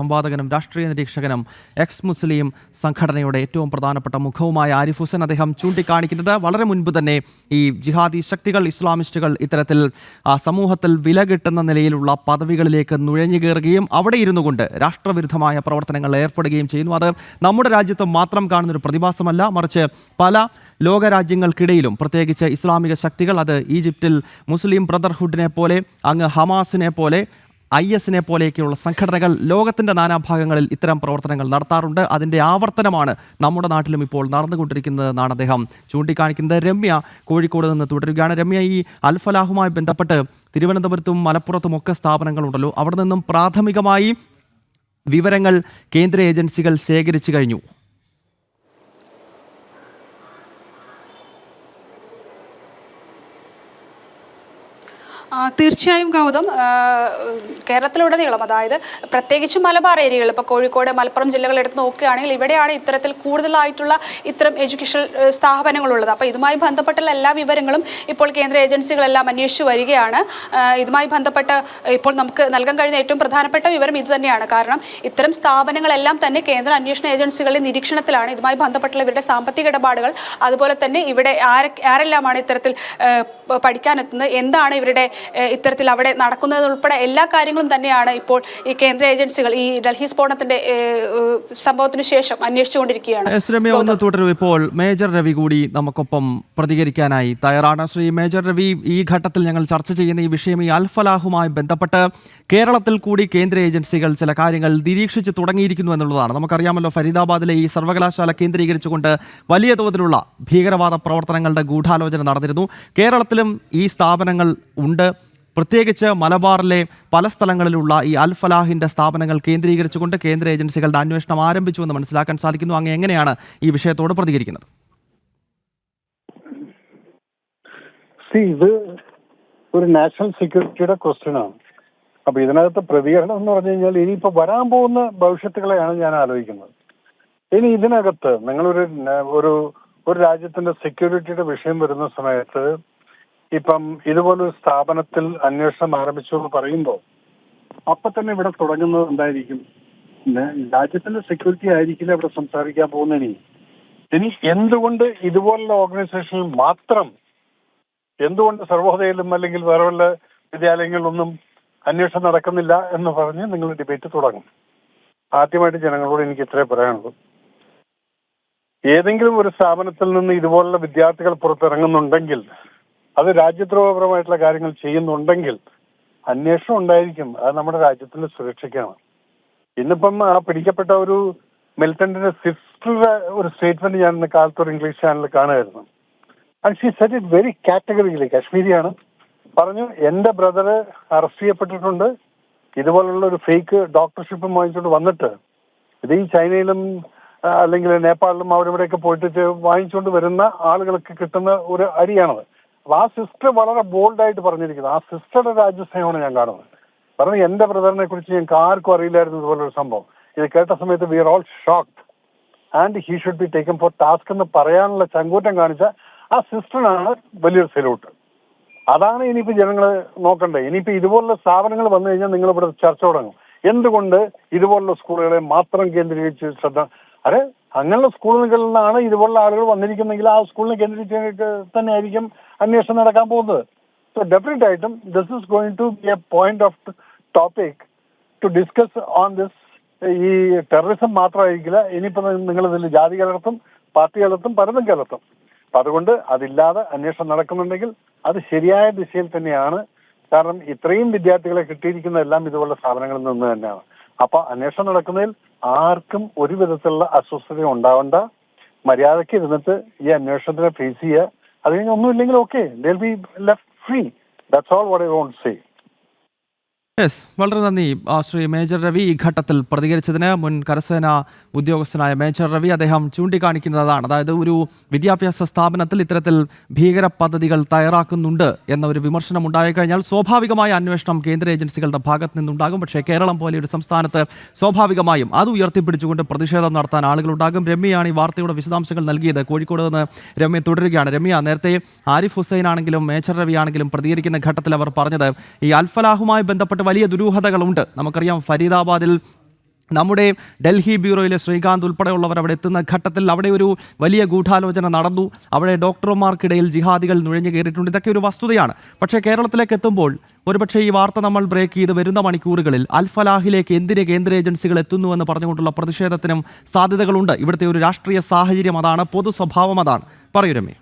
സംവാദകനും രാഷ്ട്രീയ നിരീക്ഷകനും എക്സ് മുസ്ലിം സംഘടനയുടെ ഏറ്റവും പ്രധാനപ്പെട്ട മുഖവുമായ ആരിഫ് ഹുസൈൻ അദ്ദേഹം ചൂണ്ടിക്കാണിക്കുന്നത് വളരെ മുൻപ് തന്നെ ഈ ജിഹാദി ശക്തികൾ ഇസ്ലാമിസ്റ്റുകൾ ഇത്തരത്തിൽ സമൂഹത്തിൽ വില കിട്ടുന്ന നിലയിലുള്ള പദവികളിലേക്ക് നുഴഞ്ഞു കയറുകയും അവിടെ ഇരുന്നു കൊണ്ട് രാഷ്ട്രവിരുദ്ധമായ പ്രവർത്തനങ്ങൾ ഏർപ്പെടുകയും ചെയ്യുന്നു. അത് നമ്മുടെ രാജ്യത്ത് മാത്രം കാണുന്നൊരു പ്രതിഭാസമല്ല. മറിച്ച് പല ലോകരാജ്യങ്ങൾക്കിടയിലും പ്രത്യേകിച്ച് ഇസ്ലാമിക ശക്തികൾ അത് ഈജിപ്തിൽ മുസ്ലിം ബ്രദർഹുഡിനെ പോലെ അങ്ങ് ഹമാസിനെ പോലെ ഐ എസിനെ പോലെയൊക്കെയുള്ള സംഘടനകൾ ലോകത്തിന്റെ നാനാഭാഗങ്ങളിൽ ഇത്തരം പ്രവർത്തനങ്ങൾ നടത്താറുണ്ട്. അതിന്റെ ആവർത്തനമാണ് നമ്മുടെ നാട്ടിലും ഇപ്പോൾ നടന്നുകൊണ്ടിരിക്കുന്നതെന്നാണ് അദ്ദേഹം ചൂണ്ടിക്കാണിക്കുന്നത്. രമ്യ കോഴിക്കോട് നിന്ന് തുടരുകയാണ്. രമ്യ ഈ അൽഫലാഹുമായി ബന്ധപ്പെട്ട് തിരുവനന്തപുരത്തും മലപ്പുറത്തും ഒക്കെ സ്ഥാപനങ്ങളുണ്ടല്ലോ. അവിടെ നിന്നും പ്രാഥമികമായി വിവരങ്ങൾ കേന്ദ്ര ഏജൻസികൾ ശേഖരിച്ചു കഴിഞ്ഞു. തീർച്ചയായും ഗൗതം. കേരളത്തിലുടനീളം അതായത് പ്രത്യേകിച്ച് മലബാർ ഏരിയകൾ ഇപ്പോൾ കോഴിക്കോട് മലപ്പുറം ജില്ലകൾ എടുത്ത് നോക്കുകയാണെങ്കിൽ ഇവിടെയാണ് ഇത്തരത്തിൽ കൂടുതലായിട്ടുള്ള ഇത്തരം എഡ്യൂക്കേഷൻ സ്ഥാപനങ്ങളുള്ളത്. അപ്പോൾ ഇതുമായി ബന്ധപ്പെട്ടുള്ള എല്ലാ വിവരങ്ങളും ഇപ്പോൾ കേന്ദ്ര ഏജൻസികളെല്ലാം അന്വേഷിച്ചു വരികയാണ്. ഇതുമായി ബന്ധപ്പെട്ട് ഇപ്പോൾ നമുക്ക് നൽകാൻ കഴിയുന്ന ഏറ്റവും പ്രധാനപ്പെട്ട വിവരം ഇത് തന്നെയാണ്. കാരണം ഇത്തരം സ്ഥാപനങ്ങളെല്ലാം തന്നെ കേന്ദ്ര അന്വേഷണ ഏജൻസികളുടെ നിരീക്ഷണത്തിലാണ് ഇതുമായി ബന്ധപ്പെട്ടുള്ള ഇവരുടെ സാമ്പത്തിക ഇടപാടുകൾ. അതുപോലെ തന്നെ ഇവിടെ ആരെ ആരെല്ലാമാണ് ഇത്തരത്തിൽ പഠിക്കാനെത്തുന്നത്? എന്താണ് ഇവരുടെ ഇത്തരത്തിൽ അവിടെ നടക്കുന്നത് ഉൾപ്പെടെ എല്ലാ കാര്യങ്ങളും തന്നെയാണ് ഇപ്പോൾ ഈ കേന്ദ്ര ഏജൻസികൾ ഈ ഡൽഹി സ്ഫോടനത്തിന്റെ സംഭവത്തിന് ശേഷം അന്വേഷിച്ചുകൊണ്ടിരിക്കുകയാണ്. ഒന്ന് തുടരും. ഇപ്പോൾ മേജർ രവി കൂടി നമുക്കൊപ്പം പ്രതികരിക്കാനായി തയ്യാറാണ്. ശ്രീ മേജർ രവി ഈ ഘട്ടത്തിൽ ഞങ്ങൾ ചർച്ച ചെയ്യുന്ന ഈ വിഷയം ഈ അൽഫലാഹുമായി ബന്ധപ്പെട്ട് കേരളത്തിൽ കൂടി കേന്ദ്ര ഏജൻസികൾ ചില കാര്യങ്ങൾ നിരീക്ഷിച്ച് തുടങ്ങിയിരിക്കുന്നു എന്നുള്ളതാണ്. നമുക്കറിയാമല്ലോ ഫരീദാബാദിലെ ഈ സർവകലാശാല കേന്ദ്രീകരിച്ചുകൊണ്ട് വലിയ തോതിലുള്ള ഭീകരവാദ പ്രവർത്തനങ്ങളുടെ ഗൂഢാലോചന നടന്നിരുന്നു. കേരളത്തിലും ഈ സ്ഥാപനങ്ങൾ ഉണ്ട്. പ്രത്യേകിച്ച് മലബാറിലെ പല സ്ഥലങ്ങളിലുള്ള ഈ അൽ ഫലാഹിന്റെ സ്ഥാപനങ്ങൾ കേന്ദ്രീകരിച്ചുകൊണ്ട് കേന്ദ്ര ഏജൻസികളുടെ അന്വേഷണം ആരംഭിച്ചു എന്ന് മനസ്സിലാക്കാൻ സാധിക്കുന്നു. അങ്ങ് എങ്ങനെയാണ് ഈ വിഷയത്തോട് പ്രതികരിക്കുന്നത്? ഇത് ഒരു നാഷണൽ സെക്യൂരിറ്റിയുടെ ക്വസ്റ്റ്യനാണ് അപ്പൊ ഇതിനകത്ത് പ്രതികരണം എന്ന് പറഞ്ഞു കഴിഞ്ഞാൽ ഇനിയിപ്പോ വരാൻ പോകുന്ന ഭവിഷ്യത്തുകളെയാണ് ഞാൻ ആലോചിക്കുന്നത്. ഇനി ഇതിനകത്ത് നിങ്ങളൊരു ഒരു ഒരു രാജ്യത്തിന്റെ സെക്യൂരിറ്റിയുടെ വിഷയം വരുന്ന സമയത്ത് ഇപ്പം ഇതുപോലൊരു സ്ഥാപനത്തിൽ അന്വേഷണം ആരംഭിച്ചു എന്ന് പറയുമ്പോൾ അപ്പൊ തന്നെ ഇവിടെ തുടങ്ങുന്നത് എന്തായിരിക്കും? രാജ്യത്തിന്റെ സെക്യൂരിറ്റി ആയിരിക്കില്ല ഇവിടെ സംസാരിക്കാൻ പോകുന്ന ഇനി ഇനി എന്തുകൊണ്ട് ഇതുപോലുള്ള ഓർഗനൈസേഷനിൽ മാത്രം എന്തുകൊണ്ട് സർവോദയയിലും അല്ലെങ്കിൽ വേറെ വല്ല വിദ്യാലയങ്ങളിലൊന്നും അന്വേഷണം നടക്കുന്നില്ല എന്ന് പറഞ്ഞ് നിങ്ങൾ ഡിബേറ്റ് തുടങ്ങും. ആദ്യമായിട്ട് ജനങ്ങളോട് എനിക്ക് ഇത്രേ പറയാനുള്ളൂ. ഏതെങ്കിലും ഒരു സ്ഥാപനത്തിൽ നിന്ന് ഇതുപോലുള്ള വിദ്യാർത്ഥികൾ പുറത്തിറങ്ങുന്നുണ്ടെങ്കിൽ അത് രാജ്യദ്രോഹപരമായിട്ടുള്ള കാര്യങ്ങൾ ചെയ്യുന്നുണ്ടെങ്കിൽ അന്വേഷണം ഉണ്ടായിരിക്കും. അത് നമ്മുടെ രാജ്യത്തിന്റെ സുരക്ഷയ്ക്കാണ് ഇന്നിപ്പം ആ പിടിക്കപ്പെട്ട ഒരു മിലിറ്റന്റിന്റെ സിസ്റ്ററുടെ ഒരു സ്റ്റേറ്റ്മെന്റ് ഞാൻ ഇന്ന് കാലത്ത് ഇംഗ്ലീഷ് ചാനലിൽ കാണുമായിരുന്നു and she set it very കാറ്റഗറിയിലെ കാശ്മീരിയാണ്. പറഞ്ഞു എന്റെ ബ്രദർ അറസ്റ്റ് ചെയ്യപ്പെട്ടിട്ടുണ്ട്. ഇതുപോലുള്ള ഒരു ഫേക്ക് ഡോക്ടർഷിപ്പ് വാങ്ങിച്ചുകൊണ്ട് വന്നിട്ട് ഇത് ഈ ചൈനയിലും അല്ലെങ്കിൽ നേപ്പാളിലും അവരിവിടെയൊക്കെ പോയിട്ട് വാങ്ങിച്ചുകൊണ്ട് വരുന്ന ആളുകൾക്ക് കിട്ടുന്ന ഒരു അരിയാണത്. അപ്പൊ ആ സിസ്റ്റർ വളരെ ബോൾഡായിട്ട് പറഞ്ഞിരിക്കുന്നത് ആ സിസ്റ്ററുടെ രാജ്യസ്നേഹമാണ് ഞാൻ കാണുന്നത്. പറഞ്ഞു എന്റെ ബ്രദറിനെ കുറിച്ച് ഞങ്ങൾക്ക് ആർക്കും അറിയില്ലായിരുന്നു ഇതുപോലൊരു സംഭവം. ഇത് കേട്ട സമയത്ത് we are all shocked and he should be taken for task എന്ന് പറയാനുള്ള ചങ്കൂറ്റം കാണിച്ച ആ സിസ്റ്ററിനാണ് വലിയൊരു സെലൂട്ട് അതാണ് ഇനിയിപ്പോ ജനങ്ങൾ നോക്കണ്ടേ. ഇനിയിപ്പോ ഇതുപോലുള്ള സ്ഥാപനങ്ങൾ വന്നു കഴിഞ്ഞാൽ നിങ്ങൾ ഇവിടെ ചർച്ച തുടങ്ങും. എന്തുകൊണ്ട് ഇതുപോലുള്ള സ്കൂളുകളെ മാത്രം കേന്ദ്രീകരിച്ച് ശ്രദ്ധ അരെ അങ്ങനെയുള്ള സ്കൂളുകളിൽ നിന്നാണ് ഇതുപോലുള്ള ആളുകൾ വന്നിരിക്കുന്നെങ്കിൽ ആ സ്കൂളിനെ കേന്ദ്രീകരിച്ച് തന്നെ ആയിരിക്കും അന്വേഷണം നടക്കാൻ പോകുന്നത്. സോ ഡെഫിനറ്റ് ആയിട്ടും this is going to be a point of topic to discuss on this ഈ ടെററിസം മാത്രമായിരിക്കില്ല ഇനിയിപ്പോ നിങ്ങൾ ഇതിൽ ജാതി കലർത്തും പാർട്ടി കലർത്തും പലതും കലർത്തും. അപ്പൊ അതുകൊണ്ട് അതില്ലാതെ അന്വേഷണം നടക്കുന്നുണ്ടെങ്കിൽ അത് ശരിയായ ദിശയിൽ തന്നെയാണ്. കാരണം ഇത്രയും വിദ്യാർത്ഥികളെ കിട്ടിയിരിക്കുന്ന എല്ലാം ഇതുപോലുള്ള സ്ഥാപനങ്ങളിൽ നിന്ന് തന്നെയാണ്. അപ്പൊ അന്വേഷണം നടക്കുന്നതിൽ ആർക്കും ഒരു വിധത്തിലുള്ള അസ്വസ്ഥത ഉണ്ടാവണ്ട. മര്യാദയ്ക്ക് ഇരുന്നിട്ട് ഈ അന്വേഷണത്തിനെ ഫേസ് ചെയ്യുക. അത് കഴിഞ്ഞ് ഒന്നുമില്ലെങ്കിൽ okay be left free that's all what I want say yes വളരെ നന്ദി. ശ്രീ മേജർ രവി ഈ ഘട്ടത്തിൽ പ്രതികരിച്ചതിന് മുൻ കരസേന ഉദ്യോഗസ്ഥനായ മേജർ രവി അദ്ദേഹം ചൂണ്ടിക്കാണിക്കുന്നതാണ്. അതായത് ഒരു വിദ്യാഭ്യാസ സ്ഥാപനത്തിൽ ഇത്തരത്തിൽ ഭീകര പദ്ധതികൾ തയ്യാറാക്കുന്നുണ്ട് എന്ന ഒരു വിമർശനം ഉണ്ടായിക്കഴിഞ്ഞാൽ സ്വാഭാവികമായ അന്വേഷണം കേന്ദ്ര ഏജൻസികളുടെ ഭാഗത്ത് നിന്നുണ്ടാകും. പക്ഷേ കേരളം പോലെ ഒരു സംസ്ഥാനത്ത് സ്വാഭാവികമായും അത് ഉയർത്തിപ്പിടിച്ചുകൊണ്ട് പ്രതിഷേധം നടത്താൻ ആളുകളുണ്ടാകും. രമ്യയാണ് ഈ വാർത്തയുടെ വിശദാംശങ്ങൾ നൽകിയത് കോഴിക്കോട് നിന്ന് രമ്യ തുടരുകയാണ്. രമ്യ നേരത്തെ ആരിഫ് ഹുസൈൻ ആണെങ്കിലും മേജർ രവി ആണെങ്കിലും പ്രതികരിക്കുന്ന ഘട്ടത്തിൽ അവർ പറഞ്ഞത് ഈ അൽഫലാഹുമായി ബന്ധപ്പെട്ട് വലിയ ദുരൂഹതകളുണ്ട്. നമുക്കറിയാം ഫരീദാബാദിൽ നമ്മുടെ ഡൽഹി ബ്യൂറോയിലെ ശ്രീകാന്ത് ഉൾപ്പെടെയുള്ളവർ അവിടെ എത്തുന്ന ഘട്ടത്തിൽ അവിടെ ഒരു വലിയ ഗൂഢാലോചന നടന്നു. അവിടെ ഡോക്ടർമാർക്കിടയിൽ ജിഹാദികൾ നുഴഞ്ഞു കയറിയിട്ടുണ്ട്. ഇതൊക്കെ ഒരു വസ്തുതയാണ്. പക്ഷേ കേരളത്തിലേക്ക് എത്തുമ്പോൾ ഒരുപക്ഷേ ഈ വാർത്ത നമ്മൾ ബ്രേക്ക് ചെയ്ത് വരുന്ന മണിക്കൂറുകളിൽ അൽഫലാഹിലേക്ക് എന്തിന് കേന്ദ്ര ഏജൻസികൾ എത്തുന്നുവെന്ന് പറഞ്ഞുകൊണ്ടുള്ള പ്രതിഷേധത്തിനും സാധ്യതകളുണ്ട്. ഇവിടുത്തെ ഒരു രാഷ്ട്രീയ സാഹചര്യം അതാണ് പൊതു സ്വഭാവം അതാണ്. പറയൂ രമ്യ.